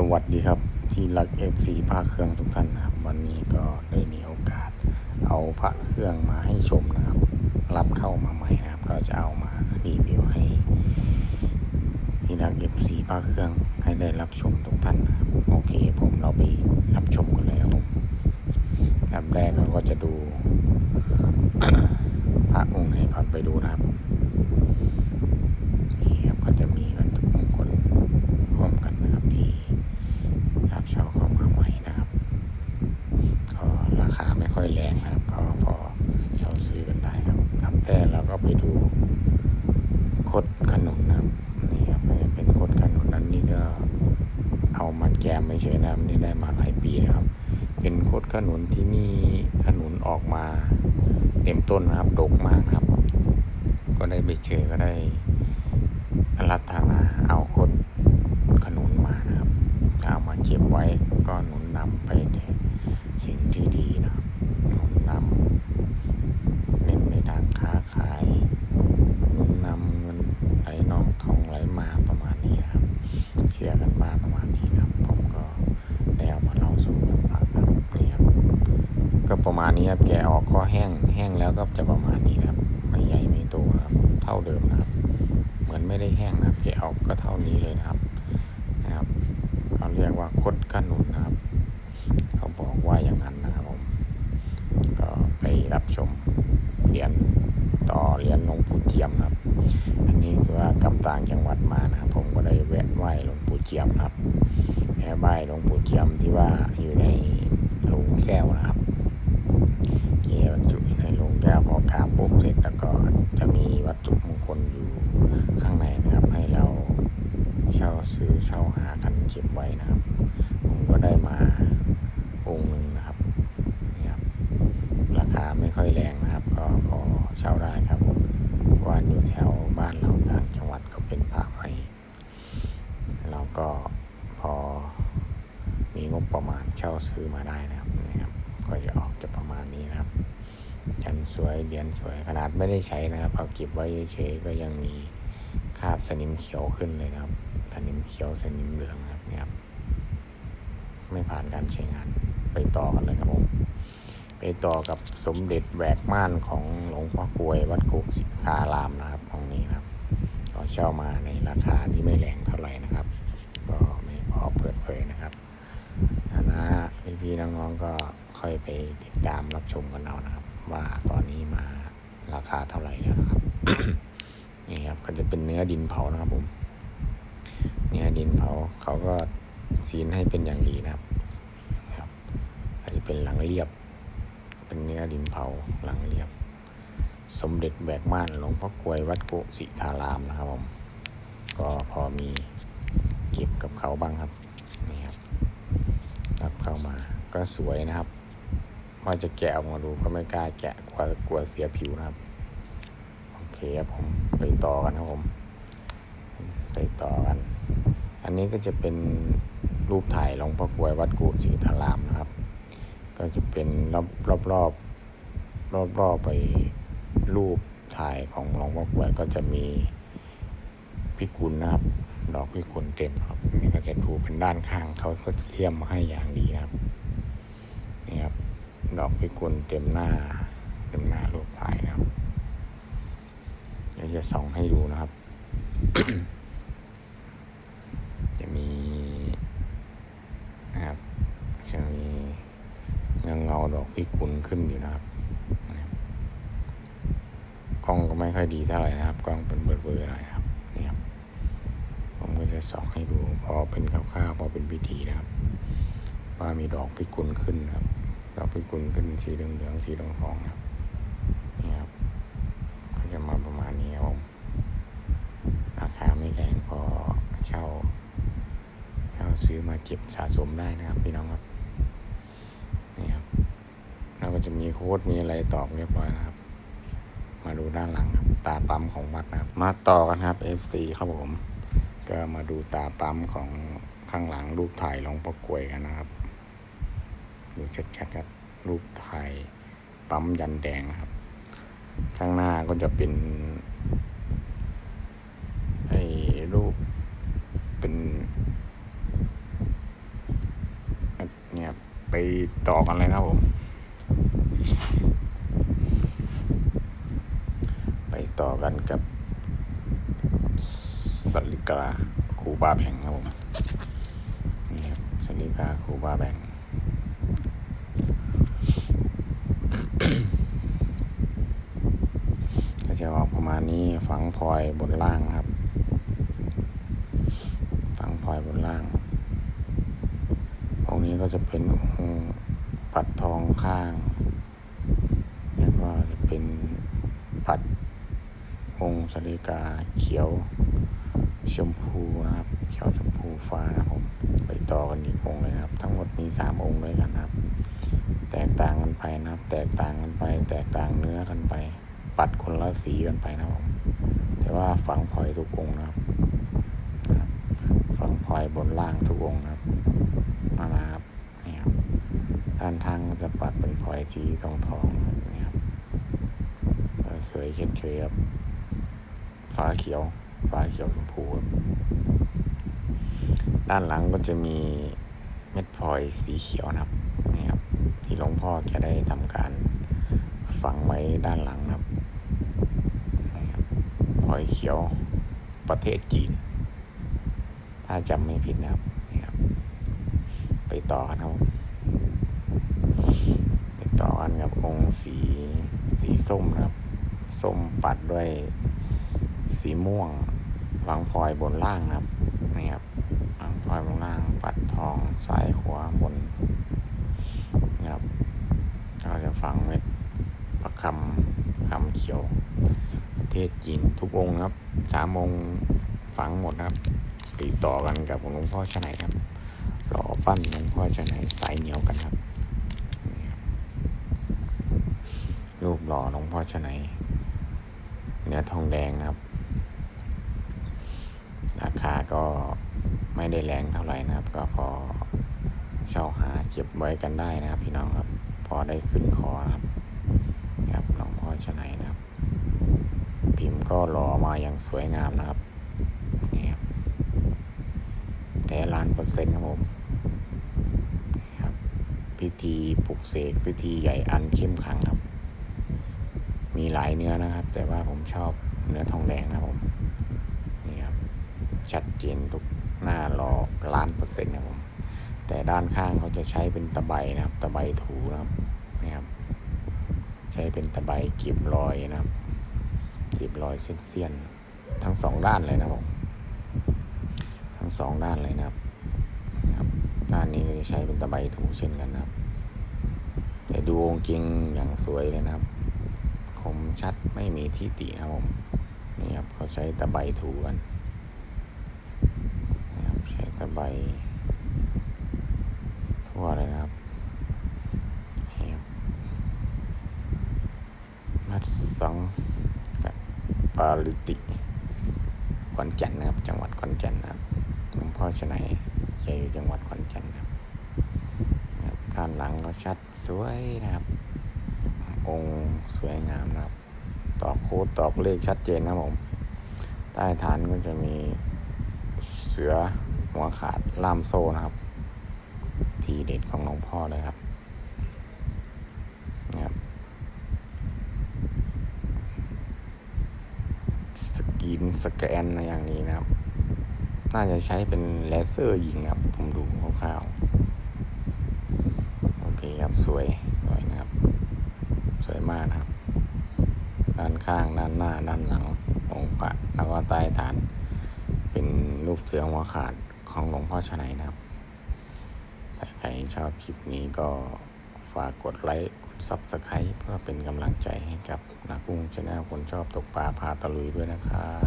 สวัสดีครับ ที่รัก FC พระเครื่องทุกท่านนะครับ วันนี้ก็ได้มีโอกาส เอาพระเครื่องมาให้ชมนะครับ รับเข้ามาใหม่นะครับ ก็จะเอามารีวิวให้ ที่รัก FC พระเครื่องให้ได้รับชมทุกท่านนะครับโอเค ผมเราไปรับชมกันเลยครับผมลำแรกเราก็จะดู พระองค์ไหนก่อนไปดูนะครับ นี่ครับก็จะมีวัตถุมงคลร่วมกันนะครับที่รับเช่าเข้ามาใหม่นะครับ ก็ราคาไม่ค่อย แรงนะครับก็พอเช่าซื้อกันได้ครับลำแรกเราก็ไปดูคดขนุนนะครับนี่ครับเป็นคดขนุนนั้นนี่ก็เอามาแกมไม่เฉยนะครับนี่ได้มาหลายปีนะครับ เป็นคดขนุนที่มีขนุนออกมา เต็มต้นนะครับดกมากครับ ก็ได้ไปเจอก็ได้รัตนาเอาคนขนุนมานะครับเอามาเก็บไว้ก็หนุนนำไปในสิ่งที่ดีนะครับหนุนนำเน้นในทางค้าขายหนุนนำเงินไหลนองทองไหลมาประมาณนี้นะครับเชื่อกันมาประมาณนี้นะครับ ผมก็ได้เอามาเล่าสู่กันฟังนะครับนี่ครับก็ประมาณ นี้ครับแกะออกก็แห้งแห้งแล้วก็จะประมาณนี้นะครับไม่ใหญ่ไม่โตนะครับเท่าเดิมนะครับ เหมือนไม่ได้แห้งนะครับแกะออกก็เท่านี้เลยนะครับนะครับเขาเรียกว่าคดขนุนนะครับ เขาบอกว่าอย่างนั้นนะครับผมก็ไปรับชมเรียนต่อเรียนหลวงปู่เจียมครับ อันนี้คือว่ากลับต่างจังหวัดมานะครับ ผมก็ได้แวะไหว้หลวงปู่เจียมครับแวะไหว้หลวงปู่เจียมที่ว่าอยู่ในโรงแก้วนะครับ เกียร์บรรจุในโรงแก้วพอกาปุ๊บเสร็จแล้วก็จะมีวัตถุมงคลอยู่ข้างในนะครับ ให้เราเช่าซื้อเช่าหากันเก็บไว้นะครับ ผมก็ได้มาองค์หนึ่งนะครับนี่ครับ ราคาไม่ค่อยแรงนะครับ ก็พอเช่าได้ครับวันอยู่แถวบ้านเราต่างจังหวัดก็เป็นพระใหม่เราก็พอมีงบประมาณเช่าซื้อมาได้นะครับนี่ครับ ก็จะออกจะประมาณนี้นะครับ จัน สวยเหรียญสวยขนาดไม่ได้ใช้นะครับเอาเก็บไว้เฉยก็ยังมีคราบสนิมเขียวขึ้นเลยนะครับสนิมเขียวสนิมเหลืองนะครับเนี่ยครับไม่ผ่านการใช้งานไปต่อกันเลยครับผมไปต่อกับสมเด็จแหวกม่านของหลวงพ่อกวยวัดกุกสิคารามนะครับองนี้นะครับก็เช่ามาในราคาที่ไม่แรงเท่าไหร่นะครับ ก็ไม่พอเปิดเผยนะครับนะพี่ๆน้องๆก็ค่อยไปติดตามรับชมกันเอานะครับ ว่าตอนนี้มาราคาเท่าไหร่แล้วนะครับนี่ครับก็จะเป็นเนื้อดินเผานะครับผม เนื้อดินเผาเขาก็ซีนให้เป็นอย่างดีนะครับครับอาจจะเป็นหลังเรียบ เป็นเนื้อดินเผาหลังเรียบ สมเด็จแบกม่านหลวงพ่อกลวยวัดกุสิทารามนะครับผมก็พอมีเก็บกับเขาบ้างครับนี่ครับรับเข้ามาก็สวยนะครับ ว่าจะแกะออกมาดูก็ไม่กล้าแกะกลัวกลัวเสียผิวนะครับโอเคครับผมไปต่อกันครับผม ไปต่อกัน อันนี้ก็จะเป็นรูปถ่ายหลวงพ่อกวยวัดกุสิทารามนะครับ ก็จะเป็นรอบรอบรอบรอบรอบไปรูปถ่ายของหลวงพ่อกวยก็จะมีพิกุลนะครับ ดอกพิกุลเต็มครับนี่ก็จะดูเป็นด้านข้างเขาก็เลี่ยมมาให้อย่างดีนะครับนี่ครับ ดอกพิกุลเต็มหน้า เต็มหน้ารูปถ่ายนะครับเดี๋ยวจะส่องให้ดูนะครับ จะมีนะครับจะมีเงาเงาดอกพิกุลขึ้นอยู่นะครับกล้องก็ไม่ค่อยดีเท่าไหร่นะครับกล้องเป็นเบลอๆหน่อยนะครับนี่ครับ ผมก็จะส่องให้ดูพอเป็นคร่าวๆพอเป็นพิธีนะครับ ว่ามีดอกพิกุลขึ้นนะครับ ดอกพิกุลขึ้นสีเหลืองๆสีทองๆนะครับนี่ครับก็จะมาประมาณนี้ครับผมราคาไม่แรงพอเช่าเราซื้อมาเก็บสะสมได้นะครับ พี่น้องครับนี่ครับเราก็จะมีโค้ดมีอะไรตอบเรียบร้อยนะครับ มาดูด้านหลังครับ ตาปั๊มของวัดนะครับ มาต่อกันครับ FC ครับผม ก็มาดูตาปั๊มของข้างหลังรูปถ่ายหลวงพ่อกลวยกันนะครับ ดูชัดๆครับรูปถ่ายปั๊มยันแดงครับ ข้างหน้าก็จะเป็นไอ้รูปเป็นเนี่ยไปต่อกันเลยนะผม ไปต่อกันกับสลิกาคูบาแบงครับผมนี่ครับสลิกาคูบาแบง ก็จะออกประมาณนี้ ฝังพลอยบนล่างครับ ฝังพลอยบนล่างตรงนี้ก็จะเป็นองค์ปัดทองข้างแล้วก็จะเป็นปัดองค์สาริกาเขียวชมพูนะครับเขียวชมพูฟ้านะครับผมไปต่อกันอีกองค์เลยครับ ทั้งหมดมีสามองค์ด้วยกันนะครับ แตกต่างกันไปนะครับ แตกต่างกันไป แตกต่างเนื้อกันไป ปัดคนละสีกันไปนะครับผมแต่ว่าฝังพลอยทุกองนะครับฝังพลอยบนล่างทุกองค์นะครับ มามาครับนี่ครับด้านทางจะปัดเป็นพลอยสีทองทองนี่ครับเสวยเช่นเคยครับฟ้าเขียวฟ้าเขียวชมพูด้านหลังก็จะมีเม็ดพลอยสีเขียวนะครับนี่ครับที่หลวงพ่อจะได้ทำการฝังไว้ด้านหลังนะครับ พลอยเขียวประเทศจีน ถ้าจำไม่ผิดนะครับนี่ครับ ไปต่อกันครับ ไปต่อกันกับองค์สีสีส้มนะครับ ส้มปัดด้วยสีม่วงวางพลอยบนล่างนะครับนี่ครับวางพลอยบนล่างปัดทองซ้ายขวาบนนี่ครับเราจะฝังเม็ดประคำคำเขียว ทศจีนทุกองค์ครับสามองค์ฝังหมดครับติดต่อกันกับหลวงพ่อชนัยครับหล่อปั้นหลวงพ่อชนัยสายเหนียวกันครับรูปหล่อหลวงพ่อชนัยเนื้อทองแดงครับ ราคาก็ไม่ได้แรงเท่าไหร่นะครับ ก็พอเช่าหาเก็บไว้กันได้นะครับ พี่น้องครับ พอได้ขึ้นคอครับนี่ครับหลวงพ่อชนัยนะครับ พิมพ์ก็หล่ อมาอย่างสวยงามนะครับนี่ครับแต่ล้านเปอร์เซ็นต์ครับผมครับ พิธีปลุกเสกพิธีใหญ่อันเข้มขังครับ มีหลายเนื้อนะครับ แต่ว่าผมชอบเนื้อทองแดงนะครับผมนี่ครับชัดเจนทุกหน้ารอล้านเปอร์เซ็นต์นะครับผมแต่ด้านข้างเขาจะใช้เป็นตะไบนะครับ ตะไบถูนะครับนี่ครับ ใช้เป็นตะไบเก็บรอยนะครับ เก็บรอยเสี้ยนๆทั้งสองด้านเลยนะครับผมทั้งสองด้านเลยนะครับนะครับด้านนี้ก็จะใช้เป็นตะไบถูเช่นกันนะครับ แต่ดูองค์จริงอย่างสวยเลยนะครับ คมชัดไม่มีที่ตินะครับผมนี่ครับเขาใช้ตะไบถูกันนะครับใช้ตะไบทั่วเลยนะครับนี่ครับมัดสังกับปา ลิติขอนแก่นนะครับ จังหวัดขอนแก่นนะครับหลวงพ่อชนัยจะอยู่จังหวัดขอนแก่นนะครับด้านหลังก็ชัดสวยนะครับ องค์สวยงามนะครับ ตอกโค้ดตอกเลขชัดเจนนะผมใต้ฐานก็จะมีเสือหัวขาดล่ามโซ่นะครับ ทีเด็ดของหลวงพ่อเลยครับ สกรีนสแกนอะไรอย่างนี้นะครับ น่าจะใช้เป็นเลเซอร์ยิงครับ ผมดูคร่าวๆ โอเคครับสวยสวยนะครับ สวยมากนะครับ ด้านข้างด้านหน้าด้านหลังองค์พระแล้วก็ใต้ฐาน เป็นรูปเสือหัวขาดของหลวงพ่อชนัยนะครับถ้าใครชอบคลิปนี้ก็ฝากกดไลค์ก ซับสไครต์เพื่อเป็นกำลังใจให้กับนักกุ้งชาแนลคนชอบตกปลาพาตะลุยด้วยนะครับ